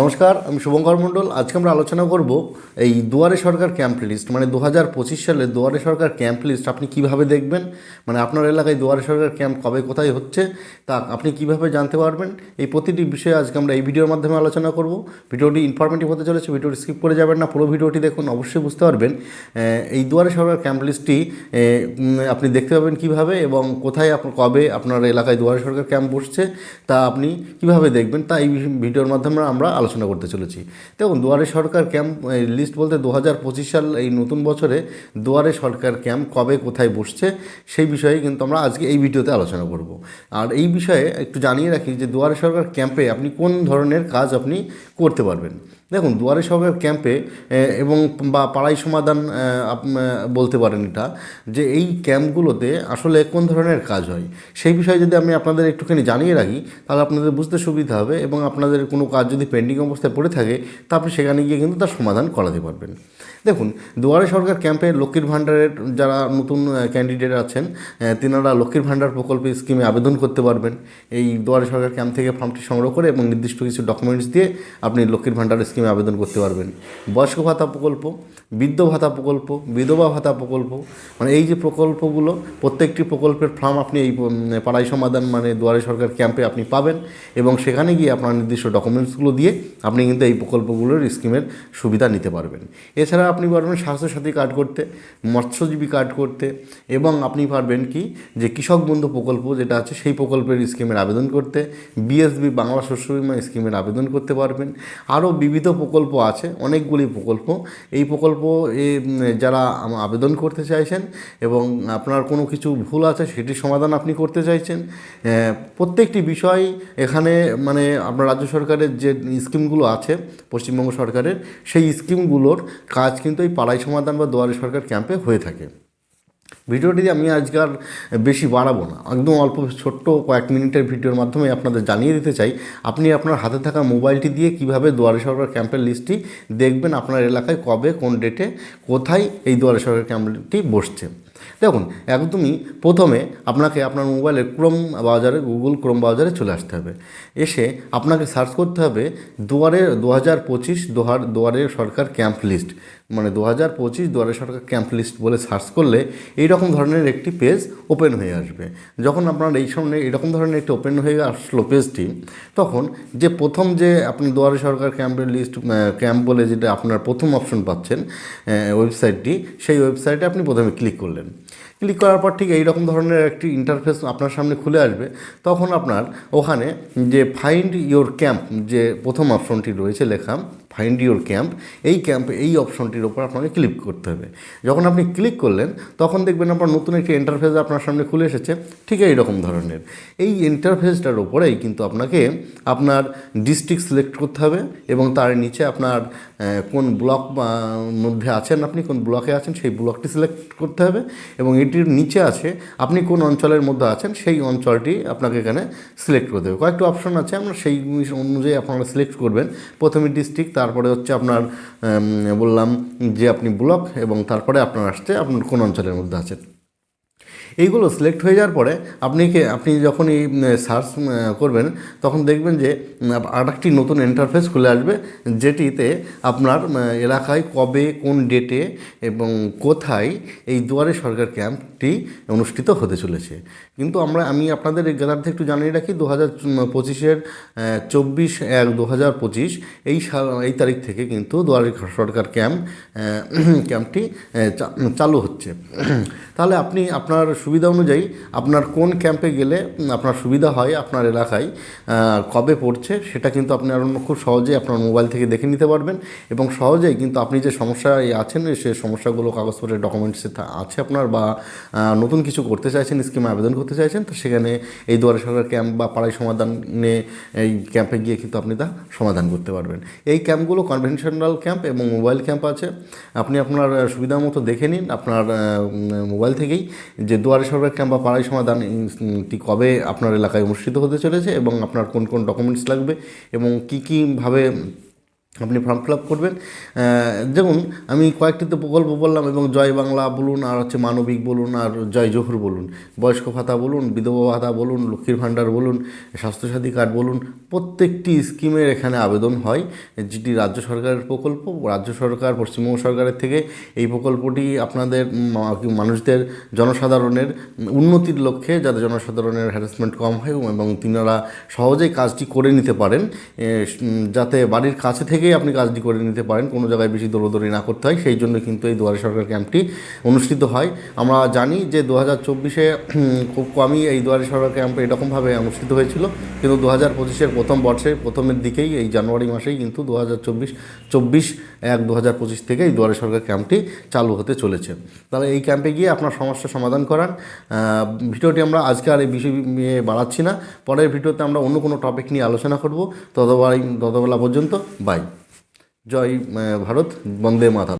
নমস্কার, আমি শুভঙ্কর মণ্ডল। আজকে আমরা আলোচনা করব এই দুয়ারে সরকার ক্যাম্প লিস্ট। মানে দু হাজার পঁচিশ সালে দুয়ারে সরকার ক্যাম্প লিস্ট আপনি কীভাবে দেখবেন? মানে আপনার এলাকায় দুয়ারে সরকার ক্যাম্প কবে, কোথায় হচ্ছে? তা আপনি কীভাবে জানতে পারবেন? এই প্রতিটি বিষয়ে আজকে আমরা এই ভিডিওর মাধ্যমে আলোচনা করব। ভিডিওটি ইনফরমেটিভ হতে চলেছে, ভিডিওটি স্কিপ করে যাবেন না, পুরো ভিডিওটি দেখুন, অবশ্যই বুঝতে পারবেন। এই দুয়ারে সরকার ক্যাম্প লিস্টটি আপনি দেখতে পাবেন কীভাবে এবং কোথায় আপনার কবে আপনার এলাকায় দুয়ারে সরকার ক্যাম্প বসছে, তা আপনি কীভাবে দেখবেন? তা এই ভিডিওর মাধ্যমে আমরা আলোচনা করতে চলেছি। দেখুন, দুয়ারে সরকার ক্যাম্প লিস্ট বলতে দু হাজার পঁচিশ সাল এই নতুন বছরে দুয়ারে সরকার ক্যাম্প কবে কোথায় বসছে সেই বিষয়ে কিন্তু আমরা আজকে এই ভিডিওতে আলোচনা করব। আর এই বিষয়ে একটু জানিয়ে রাখি যে দুয়ারে সরকার ক্যাম্পে আপনি কোন ধরনের কাজ আপনি করতে পারবেন। দেখুন, দুয়ারে সরকার ক্যাম্পে এবং বা পাড়াই সমাধান বলতে পারেন এটা, যে এই ক্যাম্পগুলোতে আসলে কোন ধরনের কাজ হয়। সেই বিষয়ে যদি আমি আপনাদের একটুখানি জানিয়ে রাখি, তাহলে আপনাদের বুঝতে সুবিধা হবে এবং আপনাদের কোনো কাজ যদি পেন্ডিং অবস্থায় পড়ে থাকে তা আপনি সেখানে গিয়ে কিন্তু তার সমাধান করাতে পারবেন। দেখুন, দুয়ারে সরকার ক্যাম্পে লক্ষ্মীর ভাণ্ডারের যারা নতুন ক্যান্ডিডেট আছেন তিনারা লক্ষ্মীর ভাণ্ডার প্রকল্পে স্কিমে আবেদন করতে পারবেন। এই দুয়ারে সরকার ক্যাম্প থেকে ফর্মটি সংগ্রহ করে এবং নির্দিষ্ট কিছু ডকুমেন্টস দিয়ে আপনি লক্ষ্মীর ভাণ্ডার স্কিমে আবেদন করতে পারবেন। বয়স্ক ভাতা প্রকল্প, বৃদ্ধ ভাতা প্রকল্প, বিধবা ভাতা প্রকল্প মানে এই যে প্রকল্পগুলো, প্রত্যেকটি প্রকল্পের ফর্ম আপনি এই পাড়াই সমাধান মানে দুয়ারে সরকার ক্যাম্পে আপনি পাবেন এবং সেখানে গিয়ে আপনার নির্দিষ্ট ডকুমেন্টসগুলো দিয়ে আপনি কিন্তু এই প্রকল্পগুলোর স্কিমের সুবিধা নিতে পারবেন। এছাড়া আপনি পারবেন স্বাস্থ্যসাথী কার্ড করতে, মৎস্যজীবী কার্ড করতে এবং আপনি পারবেন কি যে কৃষক বন্ধু প্রকল্প যেটা আছে সেই প্রকল্পের স্কিমের আবেদন করতে, বিএসবি বাংলা শস্য বিমা স্কিমের আবেদন করতে পারবেন। আরও বিবিধ প্রকল্প আছে, অনেকগুলি প্রকল্প। এই প্রকল্প যারা আবেদন করতে চাইছেন এবং আপনার কোনো কিছু ভুল আছে সেটির সমাধান আপনি করতে চাইছেন প্রত্যেকটি বিষয় এখানে মানে আপনার রাজ্য সরকারের যে স্কিমগুলো আছে পশ্চিমবঙ্গ সরকারের, সেই স্কিমগুলোর কাজ কিন্তু এই পাড়াই সমাধান বা দুয়ারে সরকার ক্যাম্পে হয়ে থাকে। ভিডিওটি আমি আজকে আর বেশি বাড়াবো না। একদম অল্প ছোট্ট কয়েক মিনিটের ভিডিওর মাধ্যমে আপনাদের জানিয়ে দিতে চাই, আপনি আপনার হাতে থাকা মোবাইলটি দিয়ে কীভাবে দুয়ারে সরকার ক্যাম্পের লিস্টটি দেখবেন আপনার এলাকায় কবে, কোন ডেটে, কোথায় এই দুয়ারে সরকার ক্যাম্পটি বসছে। দেখুন, একদমই প্রথমে আপনাকে আপনার মোবাইলের ক্রোম বাজারে গুগল ক্রোম বাজারে চলে আসতে হবে। এসে আপনাকে সার্চ করতে হবে দুয়ারে দু হাজার পঁচিশ দোহার, দুয়ারে সরকার ক্যাম্প লিস্ট মানে দু হাজার পঁচিশ দুয়ারে সরকার ক্যাম্প লিস্ট বলে সার্চ করলে এই রকম ধরনের একটি পেজ ওপেন হয়ে আসবে। যখন আপনার এই সামনে এরকম ধরনের একটি ওপেন হয়ে আসলো পেজটি তখন যে প্রথম যে আপনি দুয়ারে সরকার ক্যাম্পের লিস্ট ক্যাম্প বলে যেটা আপনার প্রথম অপশন পাচ্ছেন ওয়েবসাইটটি সেই ওয়েবসাইটে আপনি প্রথমে ক্লিক করলেন। ক্লিক করার পর ঠিক এই রকম ধরনের একটি ইন্টারফেস আপনার সামনে খুলে আসবে। তখন আপনার ওখানে যে ফাইন্ড ইয়োর ক্যাম্প যে প্রথম অপশনটি রয়েছে লেখা ফাইন্ড ইওর ক্যাম্প এই ক্যাম্প এই অপশনটির ওপর আপনাকে ক্লিক করতে হবে। যখন আপনি ক্লিক করলেন, তখন দেখবেন আপনার নতুন একটি ইন্টারফেস আপনার সামনে খুলে এসেছে, ঠিক এই রকম ধরনের। এই ইন্টারফেসটার ওপরেই কিন্তু আপনাকে আপনার ডিস্ট্রিক্ট সিলেক্ট করতে হবে এবং তার নিচে আপনার কোন ব্লক মধ্যে আছেন আপনি, কোন ব্লকে আছেন, সেই ব্লকটি সিলেক্ট করতে হবে এবং এটির নিচে আছে, আপনি কোন অঞ্চলের মধ্যে আছেন, সেই অঞ্চলটি আপনাকে এখানে সিলেক্ট করতে হবে কয়েকটা অপশন আছে আপনার সেই অনুযায়ী আপনারা সিলেক্ট করবেন। প্রথমে ডিস্ট্রিক্ট তারপরে হচ্ছে আপনার বললাম যে আপনি ব্লক এবং তারপরে আপনার আসছে আপনার কোন অঞ্চলের মধ্যে আছেন। এইগুলো সিলেক্ট হয়ে যাওয়ার পরে আপনি আপনি যখন এই সার্চ করবেন, তখন দেখবেন যে আর একটি নতুন ইন্টারফেস খুলে আসবে, যেটিতে আপনার এলাকায় কবে, কোন ডেটে এবং কোথায় এই দুয়ারে সরকার ক্যাম্পটি অনুষ্ঠিত হতে চলেছে। কিন্তু আমরা, আমি আপনাদের এই জ্ঞাতার্থে একটু জানিয়ে রাখি দু হাজার পঁচিশের চব্বিশ এক দু হাজার পঁচিশ, এই এই তারিখ থেকে কিন্তু দুয়ারে সরকার ক্যাম্প ক্যাম্পটি চালু হচ্ছে। তাহলে আপনি আপনার সুবিধা অনুযায়ী আপনার কোন ক্যাম্পে গেলে আপনার সুবিধা হয় আপনার এলাকায় কবে পড়ছে, সেটা কিন্তু আপনি আরও খুব সহজেই আপনার মোবাইল থেকে দেখে নিতে পারবেন এবং সহজেই কিন্তু আপনি যে সমস্যায় আছেন, সে সমস্যাগুলো কাগজপত্রের ডকুমেন্টসে আছে আপনার বা নতুন কিছু করতে চাইছেন, স্কিমে আবেদন করতে চাইছেন, তো সেখানে এই দুয়ারে সরকার ক্যাম্প বা পাড়াই সমাধানে এই ক্যাম্পে গিয়ে কিন্তু আপনি তা সমাধান করতে পারবেন। এই ক্যাম্পগুলো কনভেনশনাল ক্যাম্প এবং মোবাইল ক্যাম্প আছে। আপনি আপনার সুবিধা মতো দেখে নিন, আপনার মোবাইল থেকেই যে দুয়ারে সরকার ক্যাম্প বা পাড়াই সমাধানটি কবে আপনার এলাকায় অনুষ্ঠিত হতে চলেছে এবং আপনার কোন কোন ডকুমেন্টস লাগবে এবং কী, কীভাবে আপনি ফর্ম ফিল আপ করবেন দেখুন, আমি কয়েকটিতে প্রকল্প বললাম এবং জয় বাংলা বলুন, আর হচ্ছে মানবিক বলুন, আর জয় জহুর বলুন, বয়স্ক ভাতা বলুন, বিধবা ভাতা বলুন, লক্ষ্মীর ভাণ্ডার বলুন, স্বাস্থ্যসাথী কার্ড বলুন, প্রত্যেকটি স্কিমের এখানে আবেদন হয়, যেটি রাজ্য সরকারের প্রকল্প, রাজ্য সরকার, পশ্চিমবঙ্গ সরকারের থেকে এই প্রকল্পটি আপনাদের মানুষদের, জনসাধারণের উন্নতির লক্ষ্যে যাতে জনসাধারণের হ্যারাসমেন্ট কম হয় এবং তিনারা সহজেই কাজটি করে নিতে পারেন যাতে বাড়ির কাছে থেকেই আপনি কাজটি করে নিতে পারেন। কোনো জায়গায় বেশি দৌড়দৌড়ি না করতে হয়। সেই জন্য কিন্তু এই দুয়ারে সরকার ক্যাম্পটি অনুষ্ঠিত হয়। আমরা জানি যে দু হাজার চব্বিশে খুব কমই এই দুয়ারে সরকার ক্যাম্প এরকমভাবে অনুষ্ঠিত হয়েছিল। কিন্তু দু হাজার পঁচিশের প্রথম বর্ষে, প্রথমের দিকেই এই জানুয়ারি মাসেই কিন্তু দু হাজার চব্বিশ চব্বিশ এক দু হাজার পঁচিশ থেকে এই দুয়ারে সরকার ক্যাম্পটি চালু হতে চলেছে। তাহলে এই ক্যাম্পে গিয়ে আপনার সমস্যার সমাধান করান। ভিডিওটি আমরা আজকে আর এই বিষয় নিয়ে বাড়াচ্ছি না। পরের ভিডিওতে আমরা অন্য কোনো টপিক নিয়ে আলোচনা করব। ততবার ততবেলা পর্যন্ত বাই জয় আহ, ভারত বন্দে মাতা